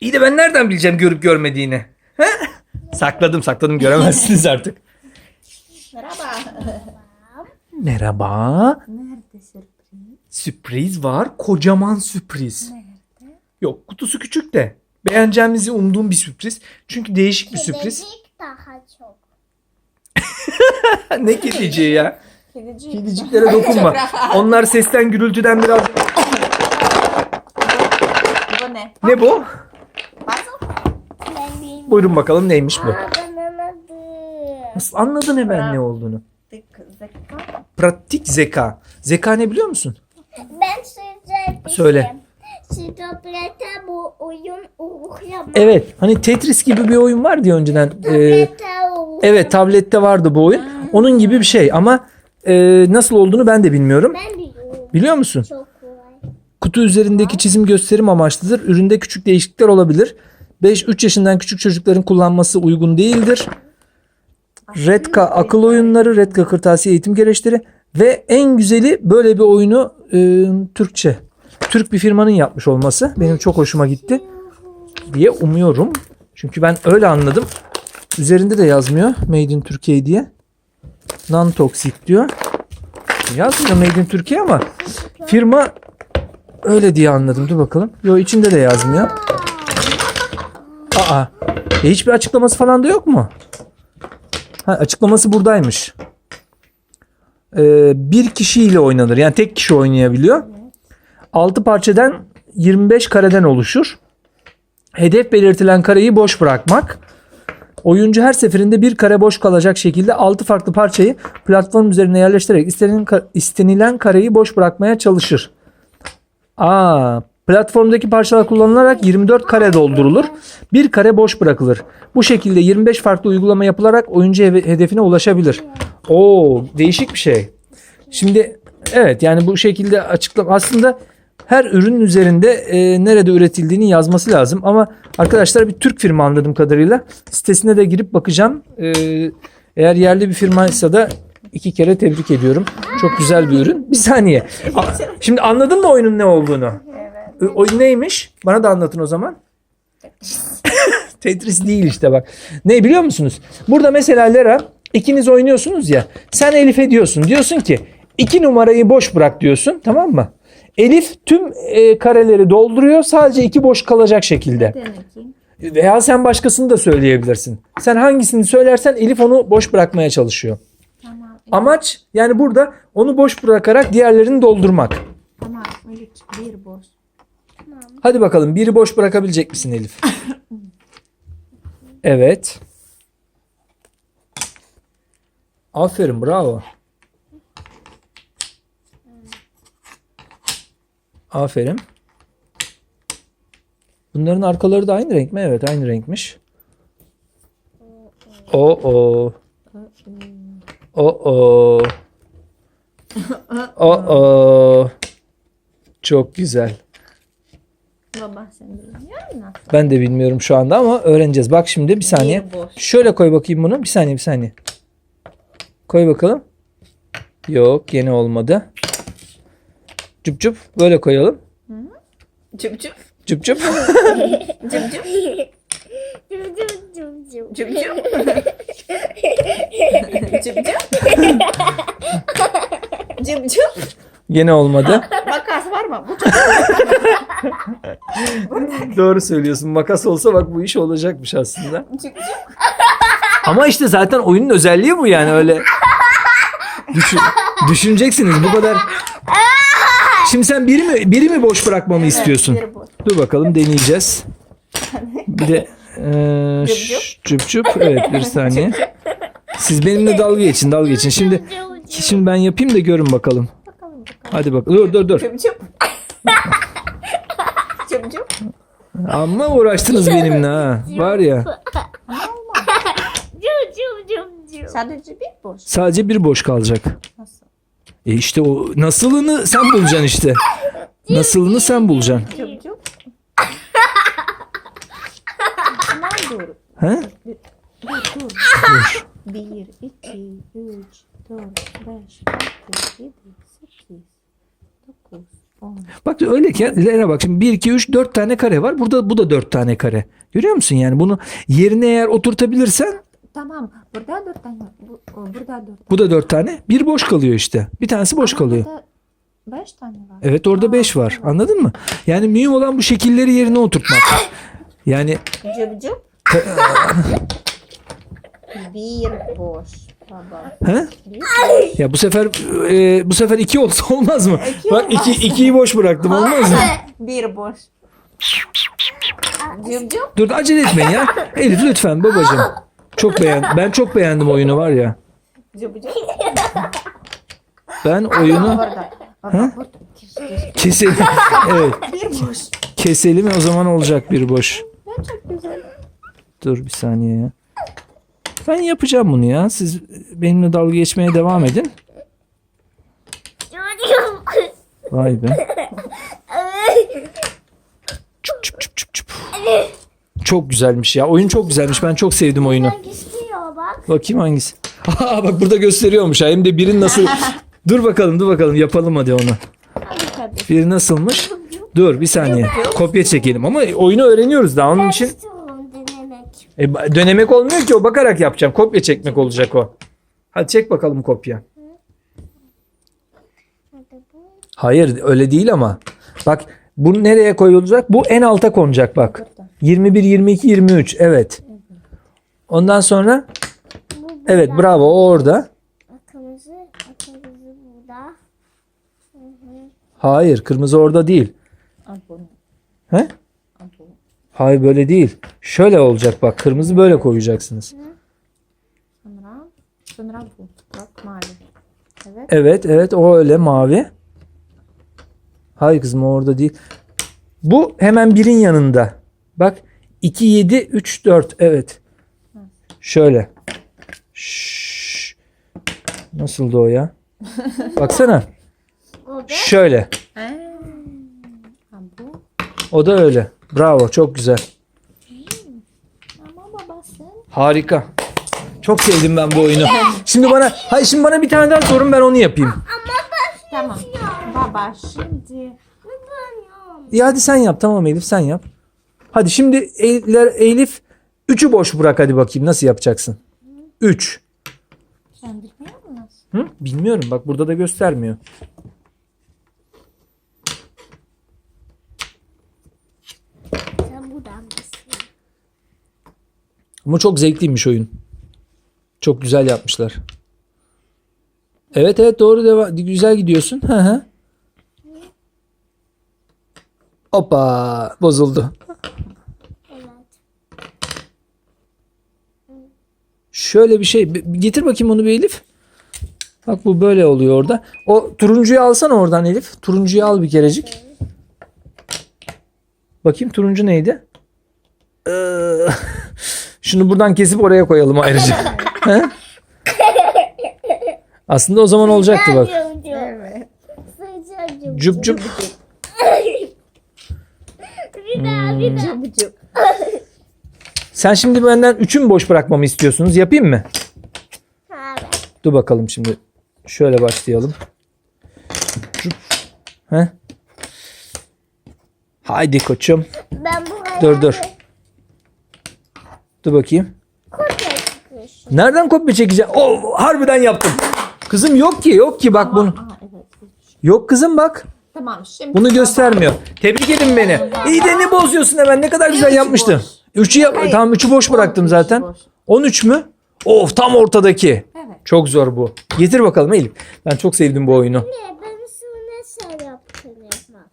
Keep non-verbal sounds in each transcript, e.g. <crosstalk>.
İyi de ben nereden bileceğim görüp görmediğini? He? Sakladım sakladım göremezsiniz artık. Merhaba. Merhaba. Nerede sürpriz? Sürpriz var. Kocaman sürpriz. Nerede? Yok kutusu küçük de. Beğeneceğimizi umduğum bir sürpriz. Çünkü değişik bir sürpriz. Kedicik daha çok. <laughs> ne kediciği ya? Kedicik. Kediciklere dokunma. Onlar sesten gürültüden biraz... Bu ne? Ne bu? Buyurun bakalım neymiş bu? Ben anladım. Nasıl anladın hemen ne olduğunu? Zeka. Pratik zeka. Zeka ne biliyor musun? Ben söyleyeceğim Söyle. Stoplete bu oyun uğurlama. Evet. Hani Tetris gibi bir oyun var diye önceden. Ee, evet tablette vardı bu oyun. Onun gibi bir şey ama e, nasıl olduğunu ben de bilmiyorum. Ben biliyorum. Biliyor musun? Çok kolay. Kutu üzerindeki çizim gösterim amaçlıdır. Üründe küçük değişiklikler olabilir. 5-3 yaşından küçük çocukların kullanması uygun değildir. Redka akıl oyunları, Redka kırtasiye eğitim gereçleri ve en güzeli böyle bir oyunu e, Türkçe. Türk bir firmanın yapmış olması benim çok hoşuma gitti diye umuyorum. Çünkü ben öyle anladım. Üzerinde de yazmıyor Made in Türkiye diye. Non toxic diyor. Yazmıyor Made in Türkiye ama firma öyle diye anladım. Dur bakalım. Yo içinde de yazmıyor. Aa. E, hiçbir açıklaması falan da yok mu? Ha, açıklaması buradaymış. Ee, bir kişiyle oynanır. Yani tek kişi oynayabiliyor. 6 parçadan 25 kareden oluşur. Hedef belirtilen kareyi boş bırakmak. Oyuncu her seferinde bir kare boş kalacak şekilde 6 farklı parçayı platform üzerine yerleştirerek istenilen, istenilen kareyi boş bırakmaya çalışır. Aa, platformdaki parçalar kullanılarak 24 kare doldurulur. Bir kare boş bırakılır. Bu şekilde 25 farklı uygulama yapılarak oyuncu hedefine ulaşabilir. Oo, değişik bir şey. Şimdi evet yani bu şekilde açıklama aslında her ürün üzerinde e, nerede üretildiğini yazması lazım ama arkadaşlar bir Türk firma anladığım kadarıyla sitesine de girip bakacağım. E, eğer yerli bir firmaysa da iki kere tebrik ediyorum. Çok güzel bir ürün. Bir saniye. Şimdi anladın mı oyunun ne olduğunu? Oyun neymiş? Bana da anlatın o zaman. <laughs> Tetris değil işte bak. Ne biliyor musunuz? Burada mesela Lera ikiniz oynuyorsunuz ya. Sen Elif'e diyorsun. Diyorsun ki iki numarayı boş bırak diyorsun. Tamam mı? Elif tüm e, kareleri dolduruyor. Sadece iki boş kalacak şekilde. Bakayım. Veya sen başkasını da söyleyebilirsin. Sen hangisini söylersen Elif onu boş bırakmaya çalışıyor. Tamam. Amaç yani burada onu boş bırakarak diğerlerini doldurmak. Tamam. Elif bir boş. Hadi bakalım biri boş bırakabilecek misin Elif? <laughs> Evet. Aferin bravo. Aferin. Bunların arkaları da aynı renk mi? Evet aynı renkmiş. O o. O o. <laughs> O o. Çok güzel. Baba sen biliyor musun? Ben de bilmiyorum şu anda ama öğreneceğiz. Bak şimdi bir saniye. Boş. Şöyle koy bakayım bunu. Bir saniye bir saniye. Koy bakalım. Yok yine olmadı. Cüp cüp böyle koyalım. Cüp cüp. Cüp cüp. Cüp cüp. Cım cım cım cım. Cüp cüp. Cüp cüp. Cüp cüp. Yine olmadı. Makas var mı? Bu çok Doğru söylüyorsun. Makas olsa bak bu iş olacakmış aslında. <laughs> Ama işte zaten oyunun özelliği bu yani öyle. Düşün, düşüneceksiniz bu kadar. Şimdi sen biri mi biri mi boş bırakmamı istiyorsun? Bir boş. Dur bakalım deneyeceğiz. Bir de eee, Cüp ş- cüp cüp. Evet bir saniye. Siz benimle dalga geçin dalga geçin. Şimdi şimdi ben yapayım da görün bakalım. Hadi bakalım. Dur dur dur. Cüp cüp. <laughs> Cüp. Amma uğraştınız benimle ha. Var ya. Cım cım cım cım. Sadece bir boş. Sadece bir boş kalacak. Nasıl? E işte o nasılını sen bulacaksın işte. Nasılını sen bulacaksın. Dur. He? Dur dur. Dur. Bir, iki, üç, dört, beş, altı, yedi, sekiz, dokuz, On. Bak öyle ki Lera bak şimdi 1 2 3 4 tane kare var. Burada bu da 4 tane kare. Görüyor musun yani bunu yerine eğer oturtabilirsen Tamam. Burada dört tane. Bu, burada dört. bu da 4 tane. Bir boş kalıyor işte. Bir tanesi boş kalıyor. Burada beş tane var. Evet orada 5 var. Anladın mı? Yani mühim olan bu şekilleri yerine oturtmak. Yani Cıp cıp. Bir boş. He? Ya bu sefer e, bu sefer 2 olsa olmaz mı? İki Bak 2 2'yi boş bıraktım olmaz mı? Bir boş. Cıp. Dur acele etmeyin ya. Elif lütfen babacığım. Çok beğen ben çok beğendim oyunu var ya. Cıp. Ben oyunu burada. keselim. Evet. Bir boş. Keselim o zaman olacak bir boş. Çok güzel. Dur bir saniye ya. Ben yapacağım bunu ya. Siz benimle dalga geçmeye devam edin. Vay be. Çup çup çup çup çup. Çok güzelmiş ya. Oyun çok güzelmiş. Ben çok sevdim oyunu. Bakayım hangisi. <laughs> Aa, bak burada gösteriyormuş. Hem de biri nasıl. <laughs> dur bakalım dur bakalım yapalım hadi onu. Biri nasılmış? Dur bir saniye. Kopya çekelim ama oyunu öğreniyoruz daha onun için. E, dönemek olmuyor ki o bakarak yapacağım. Kopya çekmek olacak o. Hadi çek bakalım kopya. Hayır öyle değil ama. Bak bu nereye koyulacak? Bu en alta konacak bak. 21, 22, 23. Evet. Ondan sonra evet bravo o orada. Kırmızı, kırmızı burada. Hayır kırmızı orada değil. He? Hayır böyle değil. Şöyle olacak bak. Kırmızı böyle koyacaksınız. Sonra. Sonra bu. Bak mavi. Evet. Evet evet o öyle mavi. Hayır kızım o orada değil. Bu hemen birin yanında. Bak 2, 7, 3, 4. Evet. Şöyle. Şşş. Nasıldı o ya? <laughs> Baksana. Şöyle. Ha, bu. O da öyle. Bravo. Çok güzel. Harika. Çok sevdim ben bu oyunu. Şimdi bana, hayır şimdi bana bir tane daha sorun ben onu yapayım. Tamam. Baba şimdi. Ya hadi sen yap tamam Elif sen yap. Hadi şimdi Elif, Elif 3'ü boş bırak hadi bakayım nasıl yapacaksın. 3. Sen bilmiyor musun? Hı? Bilmiyorum bak burada da göstermiyor. sen buradan mısın? Ama çok zevkliymiş oyun. Çok güzel yapmışlar. Evet evet doğru devam. Güzel gidiyorsun. Hı hı. Hoppa bozuldu. Şöyle bir şey. Getir bakayım onu bir Elif. Bak bu böyle oluyor orada. O turuncuyu alsana oradan Elif. Turuncuyu al bir kerecik. Bakayım turuncu neydi? <laughs> Şunu buradan kesip oraya koyalım ayrıca. <laughs> He? Aslında o zaman olacaktı bak. Evet. Cup cup. Bir daha bir daha. Cıp cıp. Sen şimdi benden üçü mü boş bırakmamı istiyorsunuz? Yapayım mı? Evet. Dur bakalım şimdi. Şöyle başlayalım. Cup. He? Haydi koçum. Ben buraya Dur dur. Dur bakayım. kopya. Nereden kopya çekeceğim? Oo, harbiden yaptım. Kızım yok ki yok ki bak bunu. Yok kızım bak. Tamam şimdi. Bunu göstermiyor. Tebrik edin beni. İyi de ne bozuyorsun hemen ne kadar güzel Üçü yapmıştın. boş. Üçü yap Hayır. tamam üçü boş bıraktım zaten. boş. 13 mü? Of tam ortadaki. Evet. Çok zor bu. Getir bakalım Elif. Ben çok sevdim bu oyunu. Ne? Ben sana ne şey yaptın yapmak?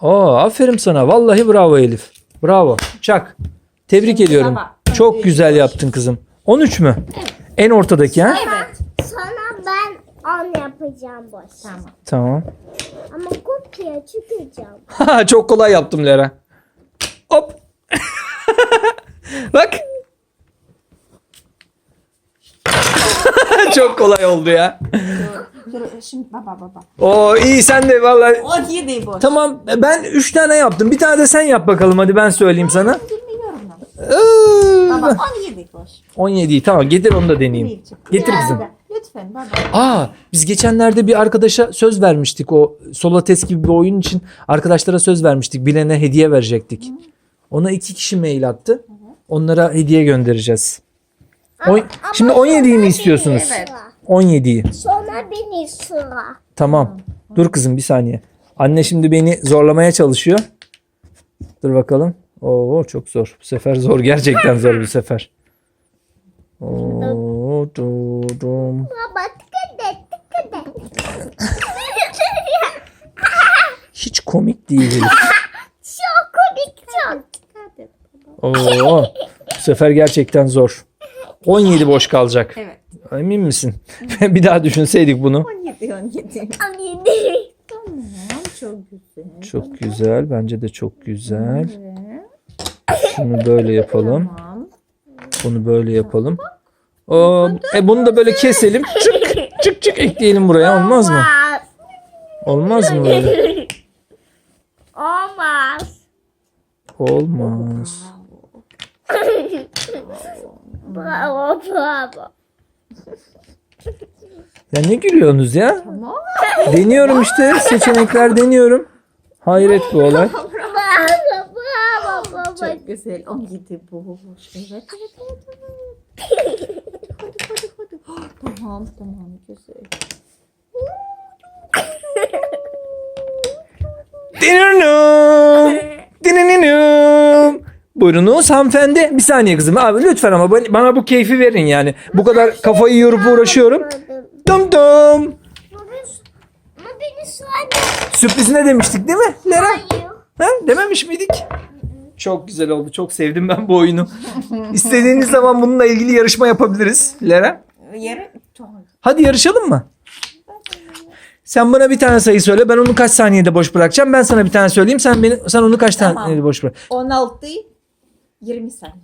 Aa aferin sana. Vallahi bravo Elif. Bravo. Çak. Tebrik ediyorum. baba, Çok güzel yaptın kızım. 13 mü? En ortadaki ha? Evet. Sonra ben on yapacağım boş. Tamam. Tamam. Ama kopya çıkacağım. <laughs> Ha, Çok kolay yaptım Lera. Hop. <laughs> Bak. <laughs> Çok kolay oldu ya. Dur, dur, şimdi baba baba. Oo iyi sen de vallahi. 17 boş. Tamam ben 3 tane yaptım. Bir tane de sen yap bakalım hadi ben söyleyeyim sana. Bilmiyorum ben. Ee, Baba 17 boş. 17 tamam getir onu da deneyeyim. Getir Biraz kızım. da. Lütfen baba. Aa biz geçenlerde bir arkadaşa söz vermiştik o Solates gibi bir oyun için arkadaşlara söz vermiştik bilene hediye verecektik. Ona iki kişi mail attı. Onlara hediye göndereceğiz. Oy- Şimdi 17'yi mi istiyorsunuz? Evet. 17'yi. Sonra beni sıra. Tamam. Dur kızım bir saniye. Anne şimdi beni zorlamaya çalışıyor. Dur bakalım. Oo çok zor. Bu sefer zor. Gerçekten zor bu sefer. Oo, durdum. Baba tıkıdı tıkıdı. Hiç komik değil. Çok komik çok. Oo, bu sefer gerçekten zor. 17 boş kalacak. Evet. Emin misin? <laughs> bir daha düşünseydik bunu. 17 17. Anne. Tamam çok güzel. Çok güzel. Bence de çok güzel. Evet. Şunu böyle yapalım. Bunu böyle yapalım. Oo, e bunu da böyle keselim. Çık çık çık ekleyelim buraya. Olmaz mı? Olmaz mı böyle? Olmaz. Olmaz. Bravo bravo. Ya ne gülüyorsunuz ya? Deniyorum işte. Seçenekler deniyorum. Hayret bu olay. Çok güzel. 17 boş. Evet evet evet. evet. Hadi hadi hadi. Tamam tamam güzel. Dinininim. Dinininim. Buyurunuz hanımefendi. Bir saniye kızım. Abi lütfen ama bana- bu keyfi verin yani. Bu kadar kafayı yorup uğraşıyorum. Dum dum. Sürpriz ne demiştik değil mi Lera? Hayır. Ha, dememiş miydik? Çok güzel oldu. Çok sevdim ben bu oyunu. İstediğiniz zaman bununla ilgili yarışma yapabiliriz. Lera. Yere tamam. Hadi yarışalım mı? Sen bana bir tane sayı söyle. Ben onu kaç saniyede boş bırakacağım. Ben sana bir tane söyleyeyim. Sen beni sen onu kaç Tamam. saniyede boş bırak. 16 20 saniye.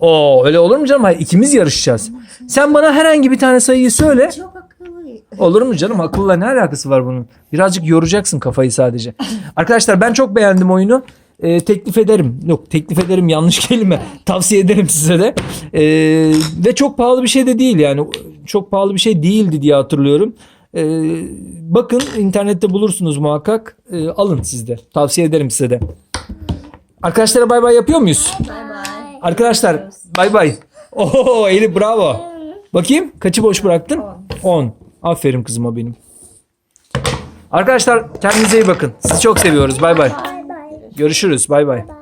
Oo öyle olur mu canım? Hayır, ikimiz yarışacağız. Sen bana herhangi bir tane sayıyı söyle. Çok akıllı. Olur mu canım? Akılla ne alakası var bunun? Birazcık yoracaksın kafayı sadece. Arkadaşlar ben çok beğendim oyunu. Ee, teklif ederim. Yok teklif ederim yanlış <laughs> kelime. Tavsiye ederim size de. Ee, ve çok pahalı bir şey de değil yani. Çok pahalı bir şey değildi diye hatırlıyorum. Ee, bakın internette bulursunuz muhakkak. Ee, alın siz de. Tavsiye ederim size de. Arkadaşlara bay bay yapıyor muyuz? Bay bay. Arkadaşlar bay bay. Oo Elif bravo. Bakayım kaçı boş bıraktın? 10. Aferin kızıma benim. Arkadaşlar kendinize iyi bakın. Sizi çok seviyoruz. Bay bay. Görüşürüz. Bay. Bay.